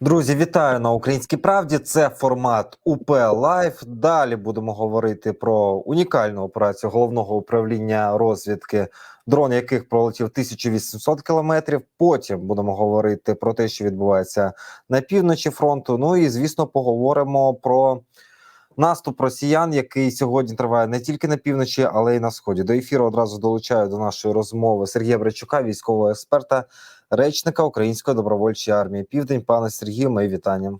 Друзі, вітаю на Українській правді. Це формат УП Лайф. Далі будемо говорити про унікальну операцію головного управління розвідки, дрон яких пролетів 1800 кілометрів. Потім будемо говорити про те, що відбувається на півночі фронту. Ну і звісно, поговоримо про наступ росіян, який сьогодні триває не тільки на півночі, але й на сході. До ефіру одразу долучаю до нашої розмови Сергія Брачука, військового експерта речника Української добровольчої армії Південь. Пане Сергію, мої вітання.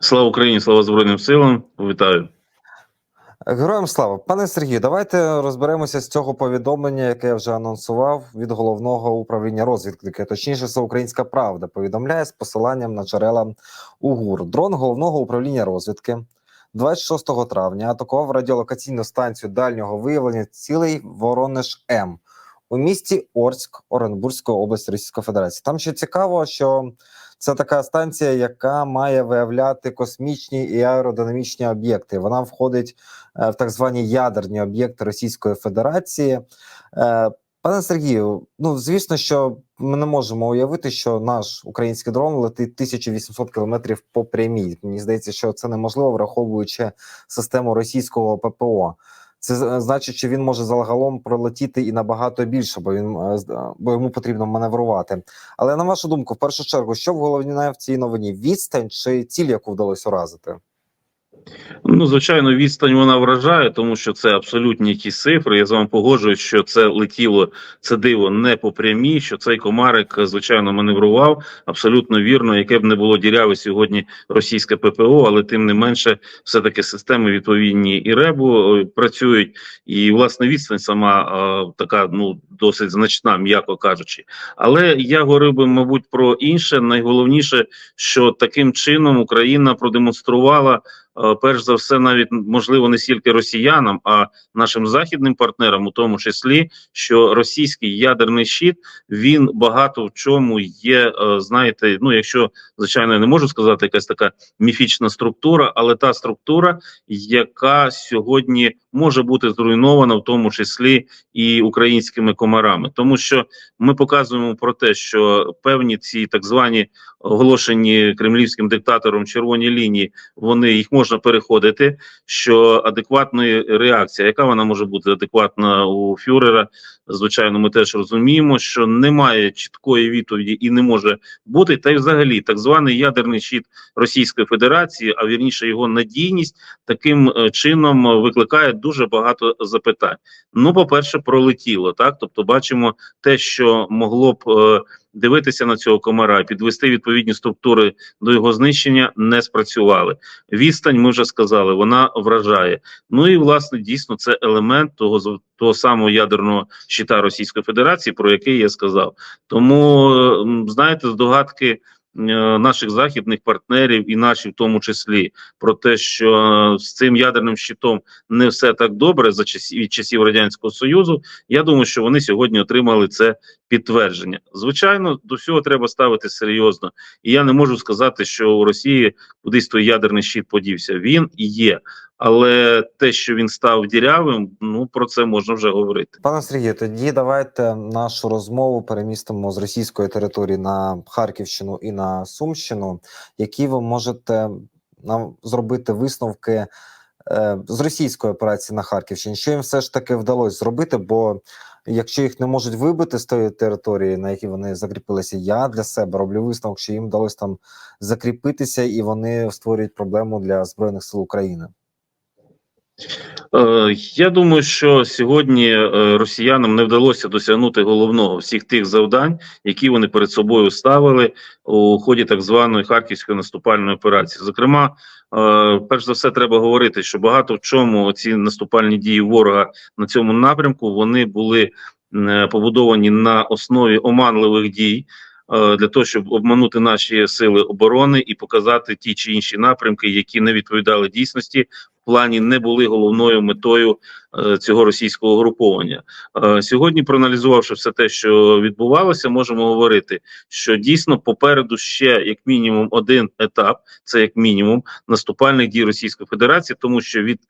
Слава Україні, слава Збройним силам. Вітаю. Героям слава, пане Сергію, давайте розберемося з цього повідомлення, яке я вже анонсував від головного управління розвідки. Точніше, це Українська Правда повідомляє з посиланням на джерела УГУР. Дрон головного управління розвідки 26 травня атакував радіолокаційну станцію дальнього виявлення цілий Воронеж М у місті Орськ Оренбурзької області Російської Федерації. Там ще цікаво, що це така станція, яка має виявляти космічні і аеродинамічні об'єкти. Вона входить е, в так звані ядерні об'єкти Російської Федерації. Е, Пане Сергію, ну звісно, що ми не можемо уявити, що наш український дрон летить 1800 кілометрів по прямій. Мені здається, що це неможливо, враховуючи систему російського ППО. Це значить, що він може загалом пролетіти і набагато більше, бо він е, е, бо йому потрібно маневрувати. Але на вашу думку, в першу чергу, що в головне в цій новині? Відстань чи ціль, яку вдалося уразити? Ну, звичайно, відстань вона вражає, тому що це абсолютні якісь цифри. Я з вами погоджуюсь, що це летіло це диво не по прямій, що цей комарик, звичайно, маневрував абсолютно вірно, яке б не було діряве сьогодні російське ППО, але тим не менше, все таки системи відповідні і ребу е, працюють, і власне відстань сама е, така, ну досить значна, м'яко кажучи. Але я говорив би, мабуть, про інше. Найголовніше, що таким чином Україна продемонструвала. Е, перш за все, навіть можливо не стільки росіянам, а нашим західним партнерам, у тому числі, що російський ядерний щит він багато в чому є. е, Знаєте, ну якщо звичайно я не можу сказати, якась така міфічна структура, але та структура, яка сьогодні може бути зруйнована, в тому числі і українськими комарами, тому що ми показуємо про те, що певні ці так звані оголошені кремлівським диктатором червоні лінії, вони їх можна переходити. Що адекватної реакція, яка вона може бути адекватна у фюрера? Звичайно, ми теж розуміємо, що немає чіткої відповіді і не може бути. Та й взагалі так званий ядерний щит Російської Федерації, а вірніше його надійність таким е, чином викликає дуже багато запитань. Ну, по перше, пролетіло так. Тобто, бачимо те, що могло б. е, Дивитися на цього комара, підвести відповідні структури до його знищення не спрацювали. Відстань, ми вже сказали, вона вражає. Ну і власне дійсно це елемент того того самого ядерного щита Російської Федерації, про який я сказав. Тому е, знаєте, здогадки наших західних партнерів і наші в тому числі про те, що е, з цим ядерним щитом не все так добре за часів від часів радянського союзу. Я думаю, що вони сьогодні отримали це підтвердження. Звичайно, до всього треба ставити серйозно, і я не можу сказати, що у Росії кудись той ядерний щит подівся. Він є, але те, що він став дірявим, ну про це можна вже говорити. Пане Сергію, тоді давайте нашу розмову перемістимо з російської території на Харківщину і на Сумщину. Які ви можете нам зробити висновки з російської операції на Харківщині? Що їм все ж таки вдалося зробити? Бо якщо їх не можуть вибити з тої території, на якій вони закріпилися, я для себе роблю висновок, що їм вдалося там закріпитися, і вони створюють проблему для збройних сил України. Е, Я думаю, що сьогодні е, росіянам не вдалося досягнути головного всіх тих завдань, які вони перед собою ставили у ході так званої харківської наступальної операції. Зокрема, е, перш за все, треба говорити, що багато в чому ці наступальні дії ворога на цьому напрямку вони були побудовані на основі оманливих дій. Е, Для того щоб обманути наші сили оборони і показати ті чи інші напрямки, які не відповідали дійсності, плані не були головною метою е, цього російського груповання. Е, Сьогодні, проаналізувавши все те, що відбувалося, можемо говорити, що дійсно попереду ще як мінімум один етап, це як мінімум наступальних дій Російської Федерації, тому що від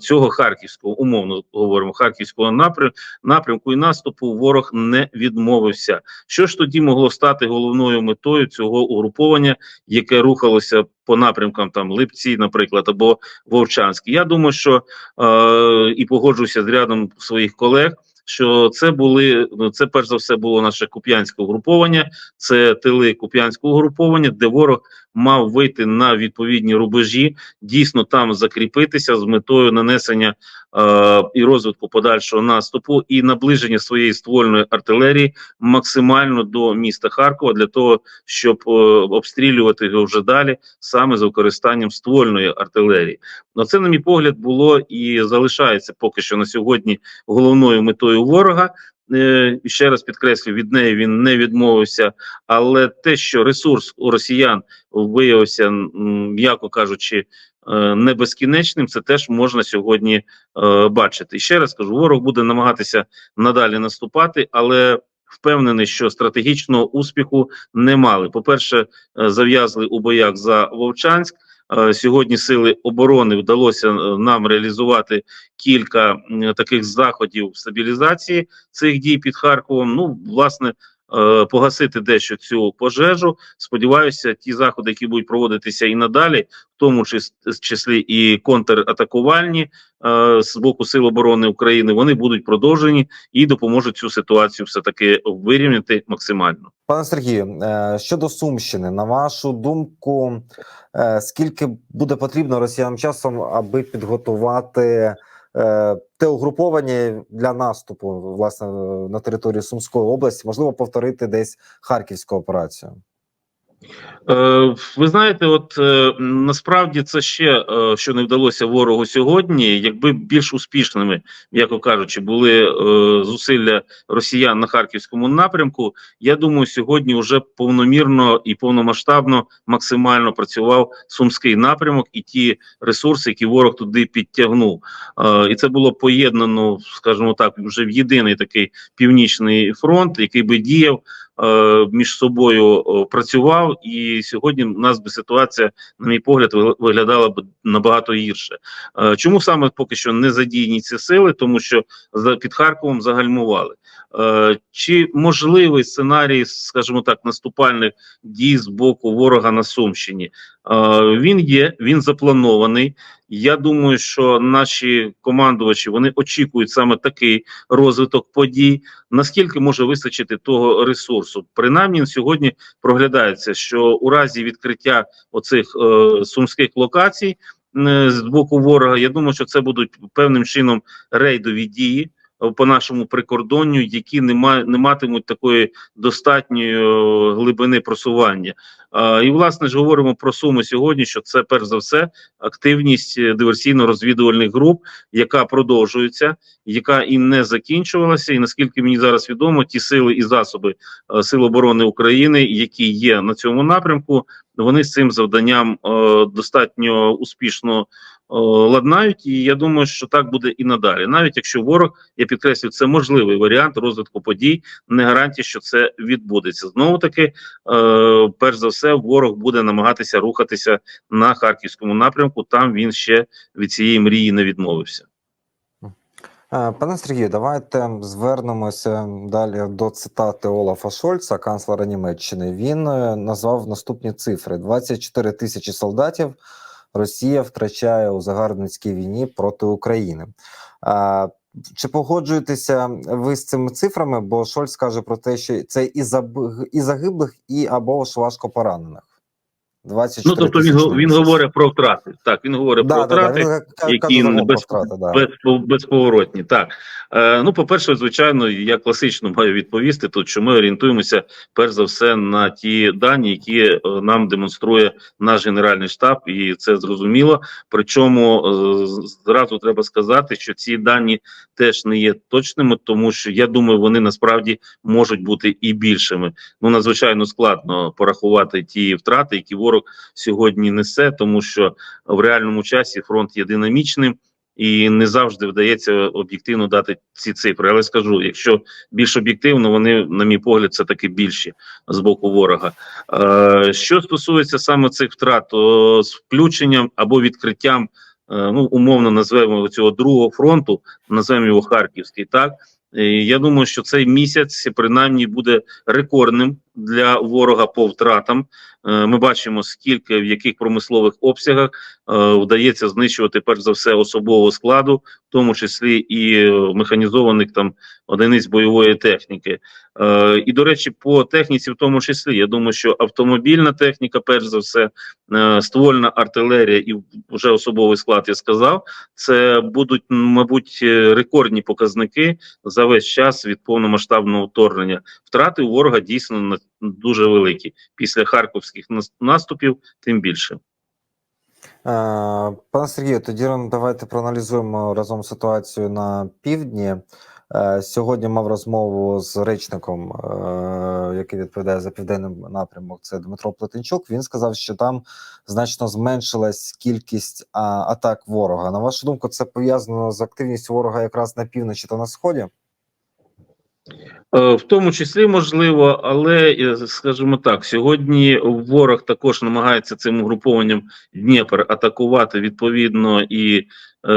цього харківського умовно говоримо харківського напрям, напрямку і наступу ворог не відмовився. Що ж тоді могло стати головною метою цього угруповання, яке рухалося по напрямкам там Липці, наприклад, або Вовчанський? Я думаю, що е, і погоджуюся з рядом своїх колег. Що це були ну, це перш за все було наше куп'янське угруповання, це тили куп'янського угруповання, де ворог мав вийти на відповідні рубежі, дійсно там закріпитися з метою нанесення е, і розвитку подальшого наступу і наближення своєї ствольної артилерії максимально до міста Харкова для того, щоб е, обстрілювати його вже далі саме з використанням ствольної артилерії. Ну це, на мій погляд, було і залишається поки що на сьогодні головною метою ворога. Е, ще раз підкреслю, від неї він не відмовився. Але те, що ресурс у росіян виявився, м'яко кажучи, е, не безкінечним, це теж можна сьогодні е, бачити. І ще раз кажу, ворог буде намагатися надалі наступати, але впевнений, що стратегічного успіху не мали. По-перше, е, зав'язли у боях за Вовчанськ. Е, Сьогодні сили оборони вдалося е, нам реалізувати кілька таких заходів стабілізації цих дій під Харковом. Ну, власне, погасити дещо цю пожежу. Сподіваюся, ті заходи, які будуть проводитися і надалі, в тому чис- числі і контратакувальні е, з боку Сил оборони України, вони будуть продовжені і допоможуть цю ситуацію все таки вирівняти максимально. Пане Сергію, е, щодо Сумщини, на вашу думку, е, скільки буде потрібно росіянам часом, аби підготувати е, те угруповання для наступу власне на території Сумської області, можливо, повторити десь харківську операцію? Е, ви знаєте, от е, насправді це ще е, що не вдалося ворогу сьогодні. Якби більш успішними, м'яко кажучи, були зусилля росіян на харківському напрямку. Я думаю, сьогодні вже повномірно і повномасштабно максимально працював сумський напрямок і ті ресурси, які ворог туди підтягнув. І це було поєднано, скажімо так, вже в єдиний такий північний фронт, який би діяв. Е, Між собою працював, і сьогодні у нас би ситуація, на мій погляд, виглядала б набагато гірше. Е, Чому саме поки що не задіяні ці сили? Тому що під Харковом загальмували. Е, Чи можливий сценарій, скажімо так, наступальних дій з боку ворога на Сумщині? Е, Він є, він запланований. Я думаю, що наші командувачі вони очікують саме такий розвиток подій. Наскільки може вистачити того ресурсу? Принаймні сьогодні проглядається, що у разі відкриття оцих е, сумських локацій е, з боку ворога, я думаю, що це будуть певним чином рейдові дії. е, По нашому прикордонню, які не, ма, не матимуть такої достатньої е, глибини просування, і власне ж говоримо про суми сьогодні. Що це перш за все активність е, диверсійно-розвідувальних груп, яка продовжується, яка і не закінчувалася. І наскільки мені зараз відомо, ті сили і засоби е, Сил оборони України, які є на цьому напрямку, вони з цим завданням е, достатньо успішно е, ладнають. І я думаю, що так буде і надалі. Навіть якщо ворог, я підкреслю, це можливий варіант розвитку подій, не гарантія, що це відбудеться. Знову таки, е, перш за все, ворог буде намагатися рухатися на харківському напрямку. Там він ще від цієї мрії не відмовився. Е, Пане Сергію, давайте звернемося далі до цитати Олафа Шольца, канцлера Німеччини. Він е, назвав наступні цифри: 24 тисячі солдатів Росія втрачає у загарбницькій війні проти України. А, Чи погоджуєтеся ви з цими цифрами? Бо Шольц каже про те, що це і загиблих, і або ж важко поранених. 24 Ну тобто він він говорить про втрати. Так він говорить Да, про да, да, втрати. ка- які без- втрати, да. Без, безповоротні, так. Е, ну, по-перше, звичайно, я класично маю відповісти тут, що ми орієнтуємося перш за все на ті дані, які е, нам демонструє наш генеральний штаб, і це зрозуміло. Причому е, зразу треба сказати, що ці дані теж не є точними, тому що я думаю, вони насправді можуть бути і більшими. Ну надзвичайно складно порахувати ті втрати, які ворог ворог сьогодні несе, тому що в реальному часі фронт є динамічним. І не завжди вдається об'єктивно дати ці цифри. Але скажу, якщо більш об'єктивно, вони, на мій погляд, це таки більші з боку ворога. Е, що стосується саме цих втрат, то з включенням або відкриттям, е, ну умовно назвемо цього другого фронту, назвемо його Харківський, так Е, я думаю, що цей місяць принаймні буде рекордним для ворога по втратам. Е, Ми бачимо, скільки в яких промислових обсягах е, вдається знищувати перш за все особового складу, в тому числі і е, механізованих там одиниць бойової техніки. І до речі, по техніці, в тому числі, я думаю, що автомобільна техніка, перш за все, ствольна артилерія і вже особовий склад, я сказав, це будуть, мабуть, рекордні показники за весь час від повномасштабного вторгнення. Втрати у ворога дійсно на- дуже великі. Після харківських наступів, тим більше. Е, Пане Сергію, тоді давайте проаналізуємо разом ситуацію на півдні. Е, Сьогодні мав розмову з речником, е, який відповідає за південний напрямок. Це Дмитро Плетенчук. Він сказав, що там значно зменшилась кількість атак ворога. На вашу думку, це пов'язано з активністю ворога якраз на півночі та на сході? Е, В тому числі можливо, але е, скажімо так, сьогодні ворог також намагається цим угрупованням Дніпр атакувати відповідно і е,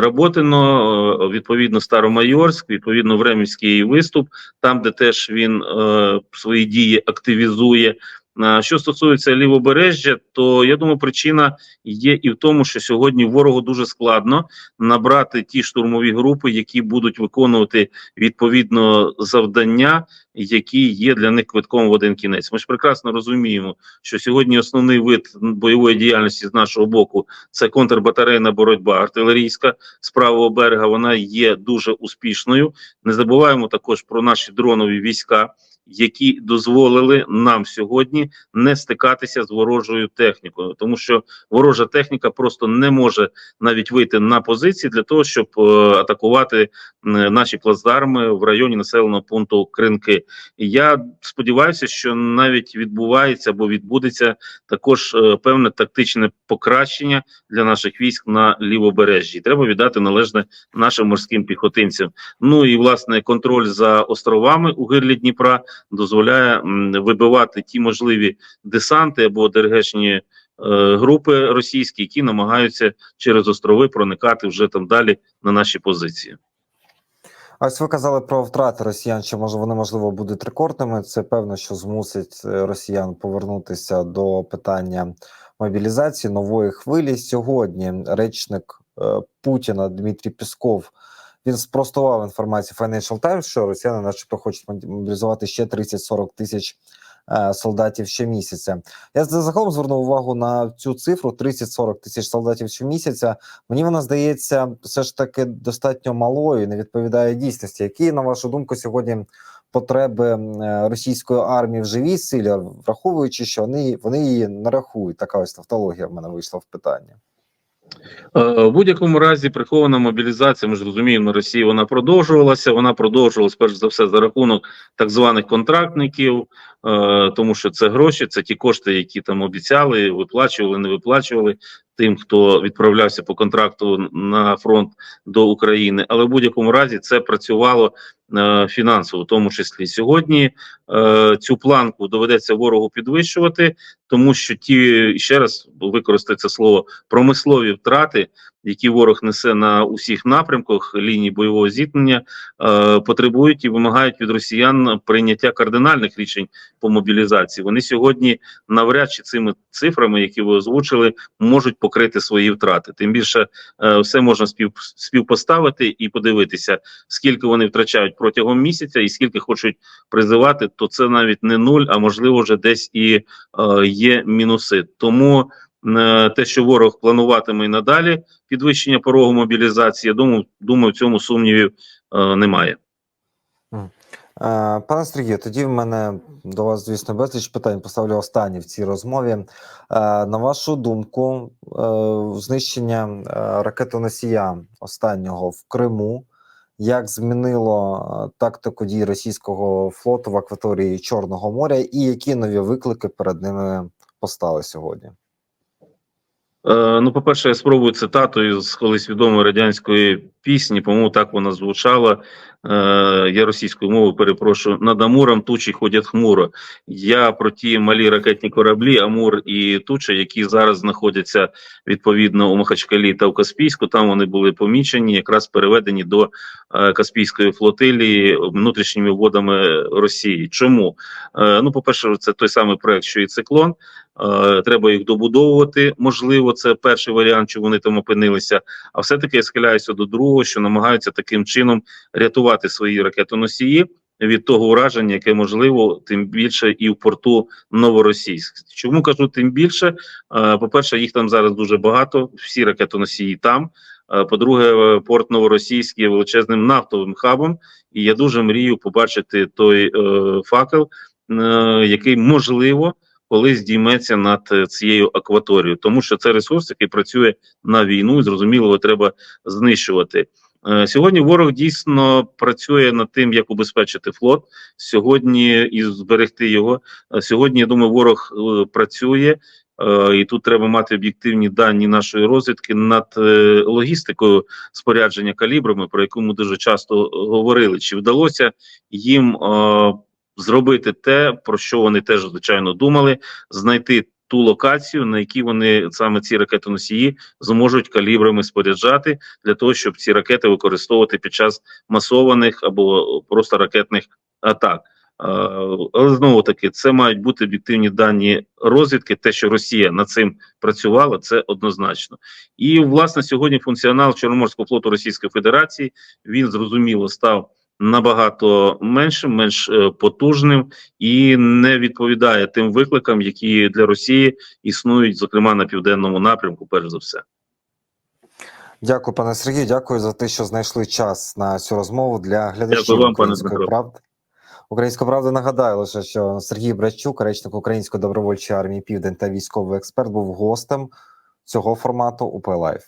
Роботино, відповідно Старомайорськ, відповідно Времівський виступ, там де теж він е, свої дії активізує. А Що стосується лівобережжя, то я думаю, причина є і в тому, що сьогодні ворогу дуже складно набрати ті штурмові групи, які будуть виконувати відповідно завдання, які є для них квитком в один кінець. Ми ж прекрасно розуміємо, що сьогодні основний вид бойової діяльності з нашого боку це контрбатарейна боротьба артилерійська з правого берега. Вона є дуже успішною. Не забуваємо також про наші дронові війська. Які дозволили нам сьогодні не стикатися з ворожою технікою, тому що ворожа техніка просто не може навіть вийти на позиції для того, щоб е, атакувати е, наші плацдарми в районі населеного пункту Кринки. Я сподіваюся, що навіть відбувається або відбудеться також е, певне тактичне покращення для наших військ на лівобережжі. Треба віддати належне нашим морським піхотинцям. Ну і власне контроль за островами у гирлі Дніпра дозволяє вибивати ті можливі десанти або ДРГшні е, групи російські, які намагаються через острови проникати вже там далі на наші позиції. Ось ви казали про втрати росіян, що може вони можливо будуть рекордними. Це певно, що змусить е, росіян повернутися до питання мобілізації нової хвилі. Сьогодні речник е, Путіна Дмитрій Пісков він спростував інформацію Financial Times, що росіяни, начебто, хочуть мобілізувати ще 30-40 тисяч е, солдатів щомісяця. Я загалом звернув увагу на цю цифру: 30-40 тисяч солдатів щомісяця. Мені вона здається, все ж таки достатньо малою, не відповідає дійсності. Які, на вашу думку, сьогодні потреби е, російської армії в живій силі, враховуючи, що вони, вони її не рахують? Така ось тавтологія в мене вийшла в питання. Е, В будь-якому разі прихована мобілізація, ми ж розуміємо, Росії вона продовжувалася. Вона продовжувалася перш за все за рахунок так званих контрактників, е, тому що це гроші, це ті кошти, які там обіцяли, виплачували, не виплачували тим, хто відправлявся по контракту на фронт до України. Але в будь-якому разі це працювало фінансово, в тому числі сьогодні. Е, цю планку доведеться ворогу підвищувати, тому що ті ще раз використаю це слово промислові втрати, які ворог несе на усіх напрямках лінії бойового зіткнення, е, потребують і вимагають від росіян прийняття кардинальних рішень по мобілізації. Вони сьогодні навряд чи цими цифрами, які ви озвучили, можуть покрити свої втрати. Тим більше е, все можна спів, співпоставити і подивитися, скільки вони втрачають протягом місяця, і скільки хочуть призивати, то це навіть не нуль, а можливо вже десь і е, є мінуси. Тому те, що ворог плануватиме і надалі підвищення порогу мобілізації, я думаю, думаю, в цьому сумнівів е, немає. Е, Пане Сергію, тоді в мене до вас, звісно, безліч питань. Поставлю останні в цій розмові. Е, На вашу думку, е, знищення е, ракетоносія останнього в Криму як змінило е, тактику дій російського флоту в акваторії Чорного моря, і які нові виклики перед ними постали сьогодні? Е, ну, по-перше, я спробую цитату з колись відомої радянської пісні, по-моєму, так вона звучала. Е, я російською мовою перепрошую. Над Амуром тучі ходять хмуро. Я про ті малі ракетні кораблі, Амур і Туча, які зараз знаходяться відповідно у Махачкалі та в Каспійську. Там вони були помічені, якраз переведені до е, Каспійської флотилії внутрішніми водами Росії. Чому? Е, ну, по-перше, це той самий проект, що і циклон. Треба їх добудовувати. Можливо, це перший варіант, що вони там опинилися. А все-таки я схиляюся до другого, що намагаються таким чином рятувати свої ракетоносії від того ураження, яке можливо, тим більше і в порту Новоросійськ. Чому кажу тим більше? Е, По-перше, їх там зараз дуже багато, всі ракетоносії там. Е, По-друге, е, порт Новоросійськ є величезним нафтовим хабом, і я дуже мрію побачити той е, факел, е, який можливо колись дійметься над цією акваторією, тому що це ресурс, який працює на війну, і зрозуміло, його треба знищувати. Е, Сьогодні ворог дійсно працює над тим, як убезпечити флот сьогодні і зберегти його. Е, Сьогодні я думаю, ворог е, працює. І тут треба мати об'єктивні дані нашої розвідки над логістикою спорядження калібрами, про яку ми дуже часто говорили. Чи вдалося їм зробити те, про що вони теж звичайно думали, знайти ту локацію, на якій вони саме ці ракетоносії зможуть калібрами споряджати для того, щоб ці ракети використовувати під час масованих або просто ракетних атак. Але знову таки, це мають бути об'єктивні дані розвідки. Те, що Росія над цим працювала, це однозначно. І власне сьогодні функціонал Чорноморського флоту Російської Федерації він зрозуміло став набагато меншим, менш е, потужним і не відповідає тим викликам, які для Росії існують, зокрема на південному напрямку, перш за все. Дякую, пане Сергію. Дякую за те, що знайшли час на цю розмову для глядачів Дякую вам, пане української Дмитро. правди. Українська правда нагадаю лише, що Сергій Брачук, речник Української добровольчої армії Південь та військовий експерт, був гостем цього формату УП Лайф.